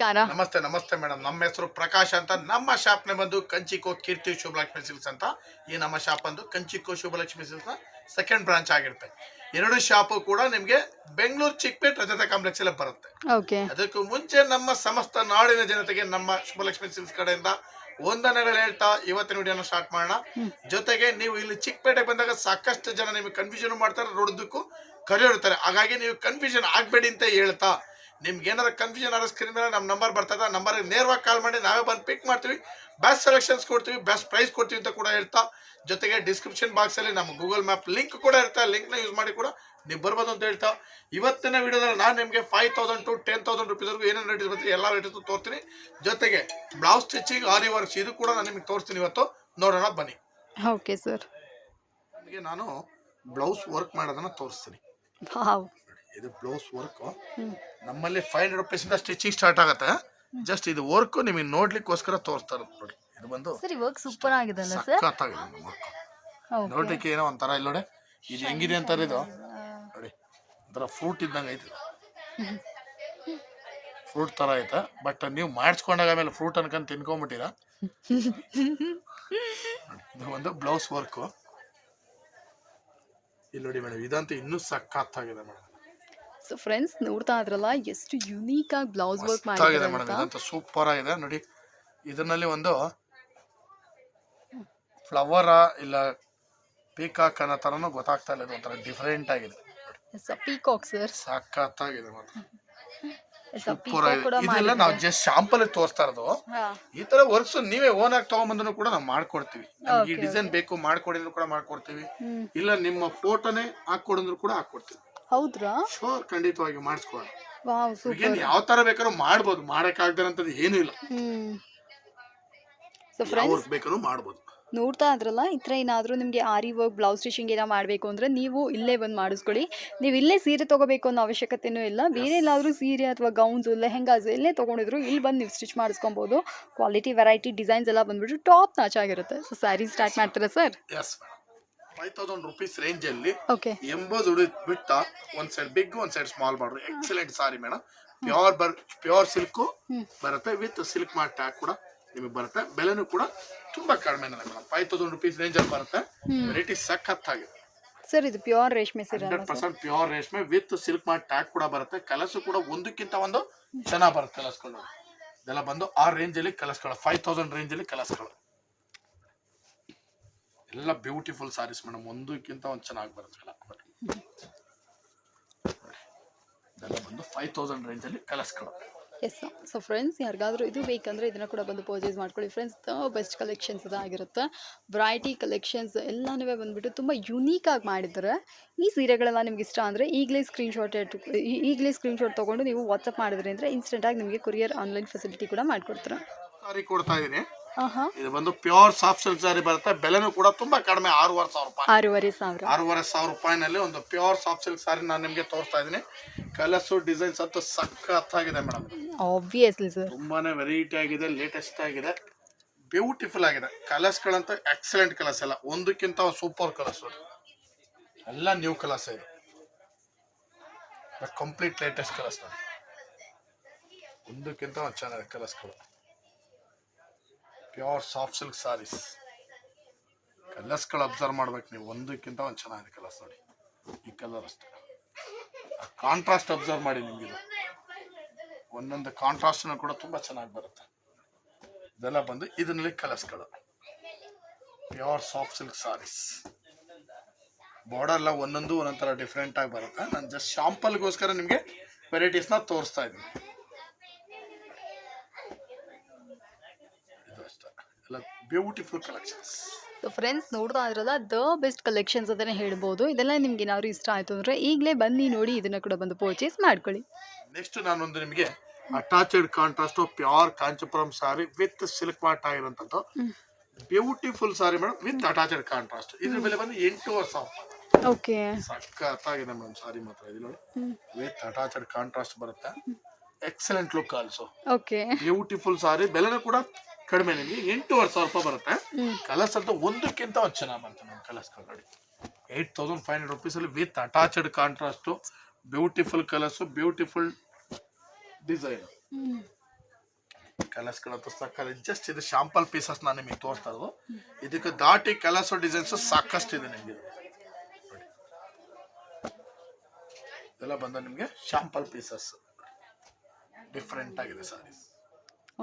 ನಮಸ್ಕಾರ. ನಮಸ್ತೆ ನಮಸ್ತೆ ಮೇಡಮ್. ನಮ್ಮ ಹೆಸರು ಪ್ರಕಾಶ್ ಅಂತ. ನಮ್ಮ ಶಾಪ್ನೆ ಬಂದು ಕಂಚಿಕೋ ಕೀರ್ತಿ ಶುಭಲಕ್ಷ್ಮಿ ಸಿಲ್ಕ್ಸ್ ಅಂತ. ಈ ನಮ್ಮ ಶಾಪ್ ಬಂದು ಕಂಚಿಕೋ ಶುಭಲಕ್ಷ್ಮಿ ಸಿಲ್ಕ್ಸ್ ಸೆಕೆಂಡ್ ಬ್ರಾಂಚ್ ಆಗಿರುತ್ತೆ. ಎರಡು ಶಾಪು ಕೂಡ ನಿಮಗೆ ಬೆಂಗಳೂರು ಚಿಕ್ಕಪೇಟ್ ರಜತ ಕಾಂಪ್ಲೆಕ್ಸ್ ಅಲ್ಲಿ ಬರುತ್ತೆ. ಅದಕ್ಕೂ ಮುಂಚೆ ನಮ್ಮ ಸಮಸ್ತ ನಾಡಿನ ಜನತೆಗೆ ನಮ್ಮ ಶುಭಲಕ್ಷ್ಮಿ ಸಿಲ್ಸ್ ಕಡೆಯಿಂದ ವಂದನೆಗಳು ಹೇಳ್ತಾ ಇವತ್ತಿನ ವಿಡಿಯೋನ ಸ್ಟಾರ್ಟ್ ಮಾಡೋಣ. ಜೊತೆಗೆ ನೀವು ಇಲ್ಲಿ ಚಿಕ್ಕಪೇಟೆಗೆ ಬಂದಾಗ ಸಾಕಷ್ಟು ಜನ ನಿಮಗೆ ಕನ್ಫ್ಯೂಷನ್ ಮಾಡ್ತಾರೆ ನೋಡೋದಕ್ಕೂ ಕರೆಯೋರ್ತಾರೆ ಹಾಗಾಗಿ ನೀವು ಕನ್ಫ್ಯೂಷನ್ ಆಗಬೇಡಿ ಅಂತ ಹೇಳ್ತಾ ನಿಮ್ಗೆ ಏನಾರ ಕನ್ಫ್ಯೂಷನ್ ಆರೋ ಸ್ಕ್ರೀನ್ ಮೇಲೆ ನಮ್ಮ ನಂಬರ್ ಬರ್ತದೆ. ಆ ನಂಬರ್ಗೆ ನೇರವಾಗಿ ಕಾಲ್ ಮಾಡಿ ನಾವೇ ಬಂದು ಪಿಕ್ ಮಾಡ್ತೀವಿ. ಬೆಸ್ಟ್ ಸೆಲೆಕ್ಷನ್ಸ್ ಕೊಡ್ತೀವಿ ಬೆಸ್ಟ್ ಪ್ರೈಸ್ ಕೊಡ್ತೀವಿ ಅಂತ ಕೂಡ ಹೇಳ್ತಾ ಜೊತೆಗೆ ಡಿಸ್ಕ್ರಿಪ್ಷನ್ ಬಾಕ್ಸಲ್ಲಿ ನಮ್ಮ ಗೂಗಲ್ ಮ್ಯಾಪ್ ಲಿಂಕ್ ಕೂಡ ಇರುತ್ತೆ. ಲಿಂಕ್ನ ಯೂಸ್ ಮಾಡಿ ಕೂಡ ನೀವು ಬರ್ಬೋದು ಅಂತ ಹೇಳ್ತಾ. ಇವತ್ತಿನ ವಿಡಿಯೋದಲ್ಲಿ ನಾನು ನಿಮಗೆ five thousand to ten thousand ರುಪೀಸ್ವರೆಗೂ ಏನೇನು ರೇಟ್ ಬರ್ತೀವಿ ಎಲ್ಲ ರೇಟ್ ತೋರಿಸ್ತೀನಿ ಜೊತೆಗೆ ಬ್ಲೌಸ್ ಸ್ಟಿಚಿಂಗ್ ಆರಿ ವರ್ಕ್ಸ್ ಇದು ಕೂಡ ನಾನು ನಿಮಗೆ ತೋರಿಸ್ತೀನಿ ಇವತ್ತು. ನೋಡೋಣ ಬನ್ನಿ. ಓಕೆ ಸರ್ ನಿಮಗೆ ನಾನು ಬ್ಲೌಸ್ ವರ್ಕ್ ಮಾಡೋದನ್ನ ತೋರಿಸ್ತೀನಿ. ಇದು ಬ್ಲೌಸ್ ವರ್ಕ್. ನಮ್ಮಲ್ಲಿ ಫೈವ್ ಹಂಡ್ರೆಡ್ ರುಪೀಸ್ ಇಂದ ಸ್ಟಿಚಿಂಗ್ ಸ್ಟಾರ್ಟ್ ಆಗುತ್ತೆ. ಜಸ್ಟ್ ಇದು ವರ್ಕ್ ನಿಮಗೆ ನೋಡ್ಲಿಕ್ಕೋಸ್ಕರ ತೋರಿಸ್ತಾರೆ ಇರೋದು ನೋಡಿ ಇದು ಬಂದು ಸರ್ ವರ್ಕ್ ಸೂಪರ್ ಆಗಿದಲ್ಲ ಸರ್? ಸಖತ್ತಾಗಿದೆ ವರ್ಕ್ ನೋಡ್ಲಿಕ್ಕೆ ಏನೋ ಒಂಥರ ಇಲ್ಲ ನೋಡಿ ಇದು ಹೆಂಗಿದೆ ಅಂತಾರೆ ಇದು ನೋಡಿ ಒಂಥರ ಫ್ರೂಟ್ ಇದ್ದಂಗೆ ಐತೆ. ಫ್ರೂಟ್ ತರ ಐತೆ. ಬಟ್ ನೀವು ಮಾಡಿಸ್ಕೊಂಡಾಗ ಆಮೇಲೆ ಫ್ರೂಟ್ ಅನ್ಕೊಂಡು ತಿನ್ಕೊಂಬಿಟ್ಟಿರ. ಇದು ಒಂದು ಬ್ಲೌಸ್ ವರ್ಕು ಇಲ್ಲಿ ನೋಡಿ ಮೇಡಮ್ ಇದಂತೂ ಇನ್ನೂ ಸಖತ್ತಾಗಿದೆ ಮೇಡಮ್ ಸೊ ಫ್ರೆಂಡ್ಸ್ ನೋಡ್ತಾ ಇದ್ರಲ್ಲ ಎಷ್ಟು ಯುನೀಕ್ ಆಗಿ ಬ್ಲೌಸ್ ವರ್ಕ್ ಮಾಡಿದ್ದಾರೆ ಮೇಡಮ್ ಇದಂತೂ ಸೂಪರ್ ಆಗಿದೆ. ನೋಡಿ ಇದರಲ್ಲಿ ಒಂದು ಫ್ಲವರ ಇಲ್ಲ ಪೀಕಾಕ್ ಅನ್ನೋ ಥರನೂ ಗೊತ್ತಾಗ್ತಾ ಇಲ್ಲ. ಇದು ಒಂಥರ ಡಿಫ್ರೆಂಟ್ ಆಗಿದೆ. ಪೀಕಾಕ್ ಸರ್ ಸಖತ್ತಾಗಿದೆ ಮಾತ್ರ ಇದೆಲ್ಲ ನಾವು ಜಸ್ಟ್ ಶಾಂಪಲ್ ತೋರಿಸ್ತಾ ಇರೋದು. ಈ ತರ ವರ್ಕ್ಸ್ ನೀವೇ ಓನ್ ಆಗಿ ತಗೊಂಡ್ಬಂದ್ರು ಕೂಡ ನಾವು ಮಾಡ್ಕೊಡ್ತೀವಿ. ನಮ್ಗೆ ಈ ಡಿಸೈನ್ ಬೇಕು ಮಾಡ್ಕೊಡಿದ್ರು ಕೂಡ ಮಾಡ್ಕೊಡ್ತೀವಿ. ಇಲ್ಲ ನಿಮ್ಮ ಫೋಟೋನೇ ಹಾಕೊಡಿದ್ರು ಕೂಡ ಹಾಕೊಡ್ತೀವಿ ಹೌದ್ರಾ? ಶೋರ್ ಖಂಡಿತವಾಗಿ ವಾವ್ ಸೂಪರ್. ಯಾವ ತರ ಬೇಕಾದ್ರೂ ಮಾಡ್ಬೋದು ಮಾಡಕ್ ಆಗ್ದಿರಂತದ್ದು ಏನೂ ಇಲ್ಲ. ಹ್ಮ್. ಸೊ ಯಾವ ಫ್ರೆಂಡ್ಸ್ ಬೇಕಾದ್ರೂ ಮಾಡ್ಬೋದು. ನೋಡ್ತಾ ಇದ್ರಲ್ಲ ಈ ಥರ ಏನಾದರೂ ನಿಮಗೆ ಆರಿ ವರ್ಕ್ ಬ್ಲೌಸ್ ಸ್ಟಿಚಿಂಗ್ ಏನೋ ಮಾಡಬೇಕು ಅಂದರೆ ನೀವು ಇಲ್ಲೇ ಬಂದು ಮಾಡಿಸ್ಕೊಳ್ಳಿ. ನೀವು ಇಲ್ಲೇ ಸೀರೆ ತೊಗೋಬೇಕು ಅನ್ನೋ ಅವಶ್ಯಕತೆನೂ ಇಲ್ಲ. ಬೇರೆ ಎಲ್ಲಾದರೂ ಸೀರೆ ಅಥವಾ ಗೌನ್ಸು ಲೆಹೆಂಗಾಸ್ ಎಲ್ಲೇ ತೊಗೊಂಡಿದ್ರು ಇಲ್ಲಿ ಬಂದು ನೀವು ಸ್ಟಿಚ್ ಮಾಡಿಸ್ಕೊಬೋದು. ಕ್ವಾಲಿಟಿ ವೆರೈಟಿ ಡಿಸೈನ್ಸ್ ಎಲ್ಲ ಬಂದ್ಬಿಟ್ಟು ಟಾಪ್ ನಾಚಾಗಿರುತ್ತೆ ಸೊ ಸ್ಯಾರಿ ಸ್ಟಾರ್ಟ್ ಮಾಡ್ತೀರಾ sir five thousand rupees range ಅಲ್ಲಿ ಓಕೆ ಉಡಿ ಬಿಟ್ಟ ಒಂದ್ ಸೈಡ್ ಬಿಗ್ ಒಂದ್ side small border excellent sari madam pure ಬರ್ ಪ್ಯೂರ್ ಸಿಲ್ಕ್. ಬರುತ್ತೆ. ವಿತ್ ಸಿಲ್ಕ್ ಮಾರ್ಟ್ ಟ್ಯಾಗ್ ಕೂಡ ನಿಮಗೆ ಬರುತ್ತೆ. ಬೆಲೆನೂ ಕೂಡ ತುಂಬಾ ಕಡಿಮೆ madam five thousand rupees range ಅಲ್ಲಿ ಬರುತ್ತೆ. ವೆರೈಟಿ ಸಖತ್ತಾಗಿದೆ. ಸರ್ ಇದು ಪ್ಯೂರ್ ರೇಷ್ಮೆ ಸೀರೆ ಹಂಡ್ರೆಡ್ ಪರ್ಸೆಂಟ್ ಪ್ಯೂರ್ ರೇಷ್ಮೆ ವಿತ್ ಸಿಲ್ಕ್ ಮಾರ್ಟ್ ಟ್ಯಾಗ್ ಕೂಡ ಬರುತ್ತೆ. ಕಲಸು ಕೂಡ ಒಂದಕ್ಕಿಂತ ಒಂದು ಚೆನ್ನಾಗಿ ಬರುತ್ತೆ. ಕಲಸ್ಕೊಂಡು ಇದೆಲ್ಲ ಬಂದು ಆ ರೇಂಜ್ ಅಲ್ಲಿ ಕಲಸ್ಗಳು ಫೈವ್ ತೌಸಂಡ್ ರೇಂಜ್ ಅಲ್ಲಿ ಕಲಸ್ಗಳು ಎಲ್ಲ ಬ್ಯೂಟಿಫುಲ್ ಸಾರೀಸ್ ಮೇಡಮ್ ಒಂದಕ್ಕಿಂತ ಒಂದು ಚೆನ್ನಾಗಿ ಬರುತ್ತೆ ಎಲ್ಲ. ಇದೆಲ್ಲ ಬಂದು ಫೈವ್ ತೌಸಂಡ್ ರೇಂಜ್ ಅಲ್ಲಿ ಕಲಸ್ಗಳು ಎಸ್ ಸೊ ಫ್ರೆಂಡ್ಸ್ ಯಾರಿಗಾದ್ರೂ ಇದು ಬೇಕಂದರೆ ಇದನ್ನು ಕೂಡ ಬಂದು ಪರ್ಚೇಸ್ ಮಾಡ್ಕೊಳ್ಳಿ. ಫ್ರೆಂಡ್ಸ್ ಬೆಸ್ಟ್ ಕಲೆಕ್ಷನ್ಸ್ ಆಗಿರುತ್ತೆ. ಬ್ರೈಟಿ ಕಲೆಕ್ಷನ್ಸ್ ಎಲ್ಲನೂ ಬಂದುಬಿಟ್ಟು ತುಂಬ ಯುನೀಕಾಗಿ ಮಾಡಿದ್ದಾರೆ. ಈ ಸೀರೆಗಳೆಲ್ಲ ನಿಮ್ಗೆ ಇಷ್ಟ ಅಂದರೆ ಈಗಲೇ ಸ್ಕ್ರೀನ್ಶಾಟ್ ಈಗಲೇ ಸ್ಕ್ರೀನ್ಶಾಟ್ ತೊಗೊಂಡು ನೀವು ವಾಟ್ಸಪ್ ಮಾಡಿದ್ರಿ ಅಂದರೆ ಇನ್ಸ್ಟೆಂಟಾಗಿ ನಿಮಗೆ ಕೊರಿಯರ್ ಆನ್ಲೈನ್ ಫೆಸಿಲಿಟಿ ಕೂಡ ಮಾಡಿಕೊಡ್ತಾರೆ. ಸಾರಿ ಕೊಡ್ತಾ ಹಾಂ ಇದು ಬಂದು ಪ್ಯೂರ್ ಸಾಫ್ಟ್ ಸಿಲ್ಕ್ ಸ್ಯಾರಿ ಬರುತ್ತೆ. ಬೆಲೆನೂ ಕೂಡ ತುಂಬಾ ಕಡಿಮೆ ಆರೂವರೆ ಸಾವಿರ ರೂಪಾಯಿ. ಆರೂವರೆ ಸಾವಿರ. ಆರೂವರೆ ಸಾವಿರ ರೂಪಾಯಿನಲ್ಲಿ ಒಂದು ಪ್ಯೂರ್ ಸಾಫ್ಟ್ ಸಿಲ್ಕ್ ಸಾರಿ ನಾನು ನಿಮಗೆ ತೋರಿಸ್ತಾ ಇದ್ದೀನಿ. ಕಲರ್ಸು ಡಿಸೈನ್ಸ್ ಅಂತೂ ಸಖತ್ತಾಗಿದೆ ಮೇಡಮ್. ಆಬ್ವಿಯಸ್ಲಿ ಸರ್ ತುಂಬಾನೇ ವೆರೈಟಿ ಆಗಿದೆ ಲೇಟೆಸ್ಟ್ ಆಗಿದೆ. ಬ್ಯೂಟಿಫುಲ್ ಆಗಿದೆ. ಕಲರ್ಸ್ಗಳಂತೂ ಎಕ್ಸಲೆಂಟ್ ಕಲರ್ಸ್ ಎಲ್ಲ. ಒಂದಕ್ಕಿಂತ ಸೂಪರ್ ಕಲರ್ಸ್ ಎಲ್ಲ ನ್ಯೂ ಕಲರ್ಸ್ ಇದೆ. ಕಂಪ್ಲೀಟ್ ಲೇಟೆಸ್ಟ್ ಕಲರ್ಸ್ ಒಂದಕ್ಕಿಂತ ಒಂದು ಚೆನ್ನಾಗಿದೆ ಕಲರ್ಸ್ಗಳು ಪ್ಯೂರ್ ಸಾಫ್ಟ್ ಸಿಲ್ಕ್ ಸಾರೀಸ್. ಕಲರ್ಸ್ಗಳು ಅಬ್ಸರ್ವ್ ಮಾಡ್ಬೇಕು ನೀವು. ಒಂದಕ್ಕಿಂತ ಒಂದು ಚೆನ್ನಾಗಿದೆ ಕಲರ್ಸ್ ನೋಡಿ. ಈ ಕಲರ್ ಅಷ್ಟೇ. ಕಾಂಟ್ರಾಸ್ಟ್ ಅಬ್ಸರ್ವ್ ಮಾಡಿ ನಿಮಗೆ ಒಂದೊಂದು ಕಾಂಟ್ರಾಸ್ಟ್ ಕೂಡ ತುಂಬಾ ಚೆನ್ನಾಗಿ ಬರುತ್ತೆ. ಇದೆಲ್ಲ ಬಂದು ಇದರಲ್ಲಿ ಕಲರ್ಸ್ಗಳು. Pure soft silk saris. Border ಎಲ್ಲ ಒಂದೊಂದು ಒಂದೊಂದು ಥರ ಡಿಫ್ರೆಂಟ್ ಆಗಿ ಬರುತ್ತೆ. ನಾನು ಜಸ್ಟ್ ಶಾಂಪಲ್ಗೋಸ್ಕರ ನಿಮಗೆ ವೆರೈಟೀಸ್ನ ತೋರಿಸ್ತಾ ಇದ್ದೀನಿ ಬ್ಯೂಟಿಫುಲ್ ಕಲೆಕ್ಷನ್ಸ್ ಸೊ ಫ್ರೆಂಡ್ಸ್ ನೋಡ್ತಾ ಇದ್ರಲ್ಲ ದ ಬೆಸ್ಟ್ ಕಲೆಕ್ಷನ್ಸ್ ಅಂತಲೇ ಹೇಳ್ಬೋದು. ಇದೆಲ್ಲ ನಿಮ್ಗೆ ಏನಾದ್ರು ಇಷ್ಟ ಆಯಿತು ಅಂದರೆ ಈಗಲೇ ಬನ್ನಿ ನೋಡಿ ಇದನ್ನು ಕೂಡ ಬಂದು ಪರ್ಚೇಸ್ ಮಾಡ್ಕೊಳ್ಳಿ. ನೆಕ್ಸ್ಟ್ ನಾನೊಂದು ನಿಮಗೆ attached contrast pure Kanchipuram sari with silk what ಆಗಿರುವಂಥದ್ದು. Beautiful sari madam with attached contrast ಇದ್ರ ಬೆಲೆ ಬಂದು ಎಂಟೂವರೆ ಸಾವಿರ ಓಕೆ ಸಖತ್ತಾಗಿದೆ ಮೇಡಮ್ ಸಾರಿ ಮಾತ್ರ. ಇದು ನೋಡಿ. ವಿತ್ ಅಟ್ಯಾಚೆಡ್ ಕಾಂಟ್ರಾಸ್ಟ್ ಬರುತ್ತೆ. Excellent look also okay beautiful sari ಬೆಲೆನೂ ಕೂಡ ಕಡಿಮೆ ನಿಮಗೆ. ಎಂಟೂವರೆ ಸಾವಿರ ರೂಪಾಯಿ ಬರುತ್ತೆ. ಕಲರ್ಸ್ ಅಂತ ಒಂದಕ್ಕಿಂತ ಒಂದು ಚೆನ್ನಾಗಿ ಬರುತ್ತೆ ನಮ್ಮ ಕಲರ್ಸ್ ನೋಡಿ eight thousand five hundred ರುಪೀಸಲ್ಲಿ with attached contrast beautiful colours beautiful design ಕಲರ್ಸ್ಗಳಂತೂ ಸಾಕಾದ್ರೆ ಜಸ್ಟ್ ಇದು ಶಾಂಪಲ್ ಪೀಸಸ್ ನಾನು ನಿಮಗೆ ತೋರಿಸ್ತಾ ಇರೋದು. ಇದಕ್ಕೆ ದಾಟಿ ಕಲರ್ಸ್ ಡಿಸೈನ್ಸ್ ಸಾಕಷ್ಟು ಇದೆ ನಿಮಗೆ. ಇದೆಲ್ಲ ಬಂದ ನಿಮಗೆ ಶಾಂಪಲ್ ಪೀಸಸ್ ಡಿಫ್ರೆಂಟ್ ಆಗಿದೆ ಸಾರೀಸ್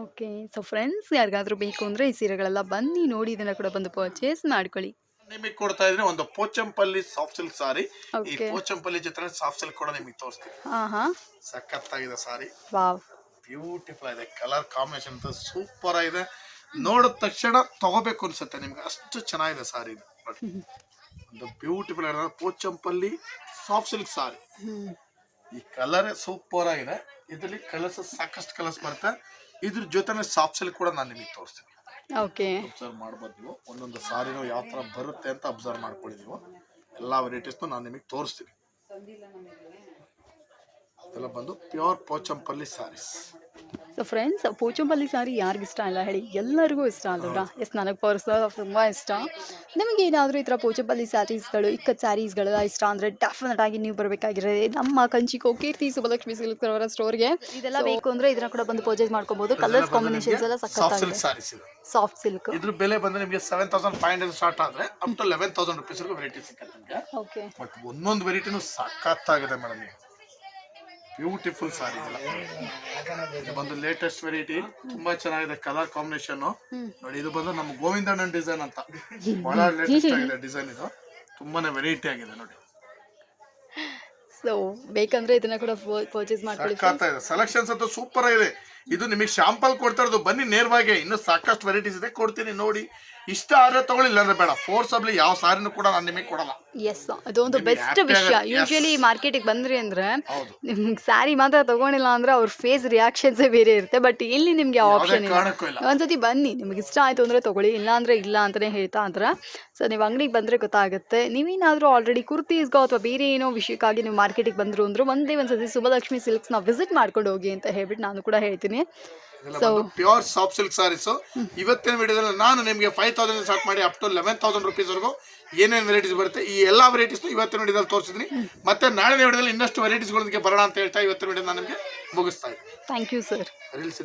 ಓಕೆ. ಸೊ ಫ್ರೆಂಡ್ಸ್ ಯಾರಿಗಾದ್ರೂ ಬೇಕು ಅಂದರೆ ಈ ಸೀರೆಗಳೆಲ್ಲ ಬನ್ನಿ ನೋಡಿ ಇದನ್ನ ಕೂಡ ಬಂದು ಪರ್ಚೇಸ್ ಮಾಡ್ಕೊಳ್ಳಿ. ನಿಮಗೆ ಕೊಡ್ತಾ ಇದ್ರೆ ಒಂದು ಪೋಚಂಪಲ್ಲಿ ಸಾಫ್ಟ್ ಸಿಲ್ಕ್ ಸಾರಿ ಈ ಪೋಚಂಪಲ್ಲಿ ಜೊತೆ ಸಾಫ್ಟ್ ಸಿಲ್ಕ್ ಕೂಡ ನಿಮಗೆ ತೋರಿಸ್ತೀನಿ. ಹಾಂ ಹಾಂ ಸಖತ್ತಾಗಿದೆ ಸಾರಿ ವಾವ್. ಬ್ಯೂಟಿಫುಲ್ ಆಗಿದೆ. ಕಲರ್ ಕಾಂಬಿನೇಷನ್ ಸೂಪರ್ ಆಗಿದೆ. ನೋಡಿದ ತಕ್ಷಣ ತಗೋಬೇಕು ಅನ್ಸುತ್ತೆ ನಿಮ್ಗೆ. ಅಷ್ಟು ಚೆನ್ನಾಗಿದೆ ಸಾರಿ ಇದು. ಒಂದು ಬ್ಯೂಟಿಫುಲ್ ಆಗಿದೆ. ಪೋಚಂಪಲ್ಲಿ ಸಾಫ್ಟ್ ಸಿಲ್ಕ್ ಸಾರಿ ಈ ಕಲರ್ ಸೂಪರ್ ಆಗಿದೆ. ಇದರಲ್ಲಿ ಕಲರ್ಸ್ ಸಾಕಷ್ಟು ಕಲರ್ಸ್ ಬರುತ್ತೆ. ಇದ್ರ ಜೊತೆನೆ ಸಾಪ್ಸಲ್ಲಿ ಕೂಡ ನಾನು ನಿಮಗೆ ತೋರಿಸ್ತೀನಿ. ಓಕೆ ಅಬ್ಸರ್ವ್ ಮಾಡ್ಬೋದು ನೀವು. ಒಂದೊಂದು ಸಾರಿನೂ ಯಾವ ಥರ ಬರುತ್ತೆ ಅಂತ ಅಬ್ಸರ್ವ್ ಮಾಡ್ಕೊಳ್ಳಿ ನೀವು. ಎಲ್ಲ ವೆರೈಟೀಸ್ನು ನಾನು ನಿಮಗೆ ತೋರಿಸ್ತೀನಿ. ಇದೆಲ್ಲ ಬಂದು pure Pochampalli saris so friends Pochampalli sari ಯಾರಿಗಿಷ್ಟ ಇಷ್ಟ ಇಲ್ಲ ಹೇಳಿ ಎಲ್ಲರಿಗೂ ಇಷ್ಟ ಅಲ್ಲ ಎಸ್ ನನಗೆ ಪರ್ಸನಲ್ ತುಂಬ ಇಷ್ಟ. ನಿಮಗೆ ಏನಾದರೂ ಈ ಥರ ಪೋಚಂಪಲ್ಲಿ ಸ್ಯಾರೀಸ್ಗಳು ಇಕ್ಕ ಸ್ಯಾರೀಸ್ಗಳೆಲ್ಲ ಇಷ್ಟ ಅಂದರೆ ಡೆಫಿನೆಟ್ ಆಗಿ ನೀವು ಬರಬೇಕಾಗಿರೋದು ನಮ್ಮ ಕಂಚಿಕೋ ಕೀರ್ತಿ ಸುಬಲಕ್ಷ್ಮಿ ಸಿಲ್ಕ್ ಅವರ ಸ್ಟೋರ್ಗೆ ಇದೆಲ್ಲ ಬೇಕು ಅಂದರೆ ಇದನ್ನ ಕೂಡ ಬಂದು ಪರ್ಚೇಸ್ ಮಾಡ್ಕೋಬಹುದು ಕಲರ್ಸ್ ಕಾಂಬಿನೇಷನ್ಸ್ ಎಲ್ಲ ಸಾಫ್ಟ್ ಸಖತ್ತಾಗಿದೆ ಸಿಲ್ಕ್ ಸಾರೀಸ್ ಇದೆ. ಸಾಫ್ಟ್ ಸಿಲ್ಕ್ ಇದ್ರ ಬೆಲೆ ಬಂದ್ರೆ ನಿಮಗೆ seven thousand five hundred start ಆದ್ರೆ up to eleven thousand rupees variety ಸಿಕ್ಕತ್ತೆ ಓಕೆ ಬಟ್ ಒಂದೊಂದು ವೆರೈಟಿನೂ ಸಖತ್ತಾಗಿದೆ ಮೇಡಮ್ ಇದು. ಬ್ಯೂಟಿಫುಲ್ ಸಾರಿ ಇದು ಬಂದು ಲೇಟೆಸ್ಟ್ ವೆರೈಟಿ ತುಂಬಾ ಚೆನ್ನಾಗಿದೆ ಕಲರ್ ಕಾಂಬಿನೇಷನ್ ನೋಡಿ ಇದು ಬಂದು ನಮ್ಮ ಗೋವಿಂದಣ್ಣನ್ ಡಿಸೈನ್ ಅಂತ. ಬಹಳ ಲೇಟೆಸ್ಟ್ ಆಗಿದೆ ಡಿಸೈನ್ ಇದು. ತುಂಬಾನೇ ವೆರೈಟಿ ಆಗಿದೆ ನೋಡಿ. ಸೊ ಬೇಕಂದ್ರೆ ಇದನ್ನ ಕೂಡ ಪರ್ಚೇಸ್ ಮಾಡ್ಕೊಳ್ಳಿ ಇದೆ ಸೆಲೆಕ್ಷನ್ಸ್ ಅಂತೂ ಸೂಪರ್ ಆಗಿದೆ. ಇದು ನಿಮಗೆ ಶಾಂಪಲ್ ಕೊಡ್ತಾ ಇರೋದು. ಬನ್ನಿ ನೇರವಾಗಿ. ಇನ್ನು ಸಾಕಷ್ಟು ವೆರೈಟೀಸ್ ಇದೆ. ಕೊಡ್ತೀನಿ ನೋಡಿ. ಇಷ್ಟ ಆದ್ರೆ ತಗೊಳ್ಳಿ ಇಲ್ಲಾಂದ್ರೆ ಬೇಡ. ಫೋರ್ಸಬ್ಲಿ ಯಾವ ಸಾರಿನೂ ಕೂಡ ನಾನು ನಿಮಗೆ ಕೊಡಲ್ಲ. ಎಸ್ ಅದೊಂದು ಬೆಸ್ಟ್ ವಿಷಯ. ಯೂಶಲಿ ಮಾರ್ಕೆಟಿಗೆ ಬಂದ್ರಿ ಅಂದ್ರೆ ನಿಮ್ಗೆ ಸ್ಯಾರಿ ಮಾತ್ರ ತಗೊಂಡಿಲ್ಲ ಅಂದ್ರೆ ಅವ್ರ ಫೇಸ್ ರಿಯಾಕ್ಷನ್ಸೇ ಬೇರೆ ಇರುತ್ತೆ. ಬಟ್ ಇಲ್ಲಿ ನಿಮ್ಗೆ ಯಾವ ಆಪ್ಷನ್ ಇಲ್ಲ. ಒಂದ್ಸತಿ ಬನ್ನಿ. ನಿಮ್ಗೆ ಇಷ್ಟ ಆಯ್ತು ಅಂದ್ರೆ ತಗೊಳ್ಳಿ. ಇಲ್ಲ ಅಂದ್ರೆ ಇಲ್ಲ ಅಂತಾನೆ ಹೇಳ್ತಾ ಅಂದ್ರೆ ಸೊ ನೀವು ಅಂಗಡಿಗೆ ಬಂದ್ರೆ ಗೊತ್ತಾಗುತ್ತೆ. ನೀವೇನಾದ್ರೂ ಆಲ್ರೆಡಿ ಕುರ್ತೀಸ್ಗೋ ಅಥವಾ ಬೇರೆ ಏನೋ ವಿಷಯಕ್ಕಾಗಿ ನೀವು ಮಾರ್ಕೆಟಿಗೆ ಬಂದ್ರು ಅಂದ್ರೆ ಒಂದೇ ಒಂದ್ಸತಿ ಸಿಲ್ಕ್ಸ್ ಸಿಲ್ಕ್ಸ್ನ ವಿಸಿಟ್ ಮಾಡ್ಕೊಂಡು ಹೋಗಿ ಅಂತ ಹೇಳ್ಬಿಟ್ಟು ನಾನು ಕೂಡ ಹೇಳ್ತೀನಿ. ಪ್ಯೂರ್ ಸಾಫ್ಟ್ ಸಿಲ್ಕ್ ಸಾರೀಸ್ ಇವತ್ತಿನ ವಿಡಿಯೋದಲ್ಲಿ ನಾನು ನಿಮಗೆ ಫೈವ್ ತೌಸಂಡ್ ಸ್ಟಾರ್ಟ್ ಮಾಡಿ up to eleven thousand rupees ವರ್ಗೂ ಏನೇನು ವೆರೈಟೀಸ್ ಬರುತ್ತೆ ಈ ಎಲ್ಲ ವೆರೈಟೀಸ್ ಇವತ್ತಿನ ವಿಡಿಯೋದಲ್ಲಿ ತೋರಿಸಿದ್ದೀನಿ. ಮತ್ತೆ ನಾಳೆ ವಿಡಿಯೋದಲ್ಲಿ ಇನ್ನಷ್ಟು ವೆರೈಟೀಸ್ಗಳೊಂದಿಗೆ ಬರೋಣ ಅಂತ ಹೇಳ್ತಾ ಇವತ್ತಿನ ವಿಡಿಯೋ ನಾನು ನಿಮಗೆ ಮುಗಿಸ್ತಾ ಇದ್ದೀನಿ. Thank you sir reels